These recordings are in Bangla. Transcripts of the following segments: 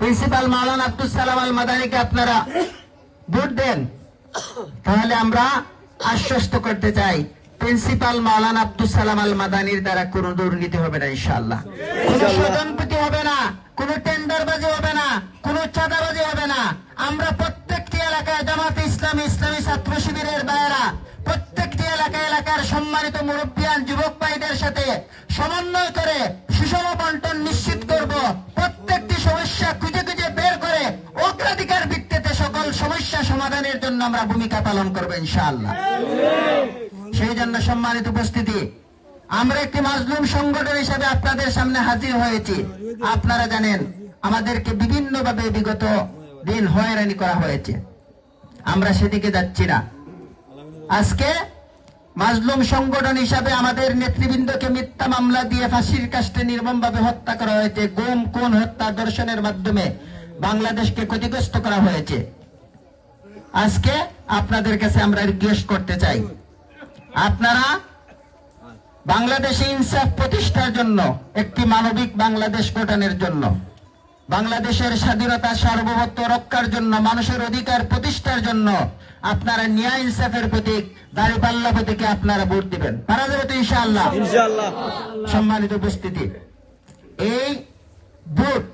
প্রিন্সিপাল মাওলানা আব্দুল সালাম আল মাদানিকে আপনারা ভোট দেন। তাহলে আমরা আশ্বস্ত করতে চাই প্রিন্সিপাল মাওলানা আব্দুল সালাম আল মাদানির দ্বারা কোনো দুর্নীতি হবে না কোন স্বজনপ্রীতি হবে না কোন টেন্ডারবাজি হবে না কোন চাঁদাবাজি হবে না। আমরা প্রত্যেকটি এলাকায় জামাত ইসলামী ইসলামী ছাত্র শিবিরের বাইরা প্রত্যেকটি এলাকা এলাকার সম্মানিত মুরব্বিয়ান যুবক ভাইদের সাথে সমন্বয় করে সুষম বন্টন নিশ্চিত করব। প্রত্যেকটি আমরা ভূমিকা পালন করব ইনশাআল্লাহ। সেই জন্য সম্মানিত উপস্থিতি, আমরা একটি মাজলুম সংগঠন হিসাবে আপনাদের সামনে হাজির হয়েছি। আপনারা জানেন, আমাদেরকে বিভিন্নভাবে বিগত দিন হয়রানি করা হয়েছে। আমরা সেদিকে যাচ্ছি না। আজকে মাজলুম সংগঠন হিসাবে আমাদের নেতৃবৃন্দকে মিথ্যা মামলা দিয়ে ফাঁসির কাস্টে নির্মমভাবে হত্যা করা হয়েছে। গুম কোন হত্যা দর্শনের মাধ্যমে বাংলাদেশকে ক্ষতিগ্রস্ত করা হয়েছে। আজকে আপনাদের কাছে আমরা রিকোয়েস্ট করতে চাই। আপনারা বাংলাদেশে ইনসাফ প্রতিষ্ঠার জন্য একটি মানবিক বাংলাদেশ গঠনের জন্য বাংলাদেশের স্বাধীনতা সার্বভৌমত্ব রক্ষার জন্য মানুষের অধিকার প্রতিষ্ঠার জন্য আপনারা ন্যায় ইনসাফের প্রতীক দাঁড়িপাল্লা প্রতীকে আপনারা ভোট দিবেন। পারা যাবে তো ইনশাআল্লাহ। সম্মানিত উপস্থিতি। এই ভোট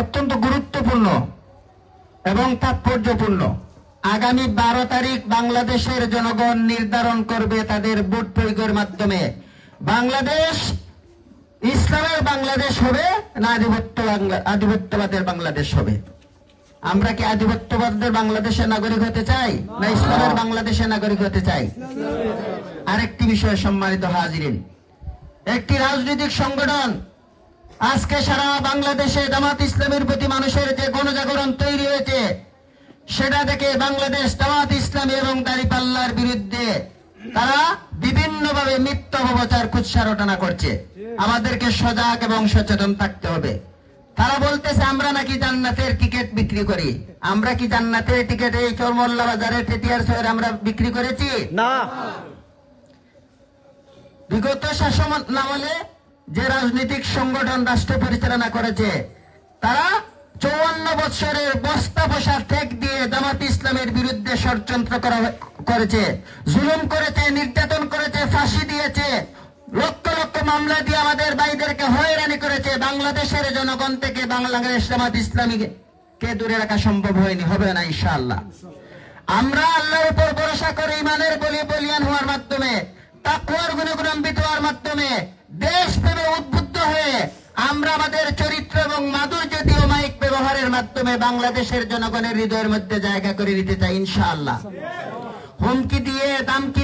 অত্যন্ত গুরুত্বপূর্ণ। এবং তাৎপর্যপূর্ণ। আগামী বারো তারিখ বাংলাদেশের জনগণ নির্ধারণ করবে তাদের ভোট প্রয়োগের মাধ্যমে। বাংলাদেশ, ইসলামের বাংলাদেশ হবে না আধিপত্য আধিপত্যবাদের বাংলাদেশ হবে? আমরা কি আধিপত্যবাদের বাংলাদেশের নাগরিক হতে চাই না ইসলামের বাংলাদেশের নাগরিক হতে চাই? আরেকটি বিষয় সম্মানিত হাজিরিন। একটি রাজনৈতিক সংগঠন আজকে সারা বাংলাদেশে জামাত ইসলামের প্রতি মানুষের যে গণজাগরণ তৈরি হয়েছে সেটা থেকে বাংলাদেশ জামাত ইসলামী এবং দাঁড়িপাল্লার বিরুদ্ধে তারা বিভিন্নভাবে মিথ্যা অপপ্রচার কুৎসা রটনা করছে। আমাদেরকে সজাগ এবং সচেতন থাকতে হবে। তারা বলতেছে আমরা নাকি জান্নাতের টিকিট বিক্রি করি। আমরা কি জান্নাতের টিকিট এই চরমল্লা বাজারে টেটিয়ার শহরে আমরা বিক্রি করেছি? না। বিগত শাসন আমলে যে রাজনৈতিক সংগঠন রাষ্ট্র পরিচালনা করেছে, তারা চৌয়ান্ন বছরের বস্তা বসা ঠেক দিয়ে জামাত ইসলামের বিরুদ্ধে ষড়যন্ত্র করা করেছে, জুলুম করেছে, নির্যাতন করেছে, ফাঁসি দিয়েছে, লক্ষ লক্ষ মামলা দিয়ে আমাদের ভাইদেরকে হয়রানি করেছে, বাংলাদেশের জনগণ থেকে বাংলাদেশ জামাত ইসলামীকে দূরে রাখা সম্ভব হয়নি, হবে না ইনশাআল্লাহ। আমরা আল্লাহর উপর ভরসা করে ইমানের বলি বলিয়ান হওয়ার মাধ্যমে তাকুয়ার গুণগুণান্বিত হওয়ার মাধ্যমে দেশ প্রেমে উদ্বুদ্ধ হয়ে আমরা আমাদের চরিত্র এবং মাধুর্য দিয়ে মাইক ব্যবহারের মাধ্যমে বাংলাদেশের জনগণের হৃদয়ের মধ্যে জায়গা করে নিতে চাই, ইনশাআল্লাহ। হুমকি দিয়ে, দামকি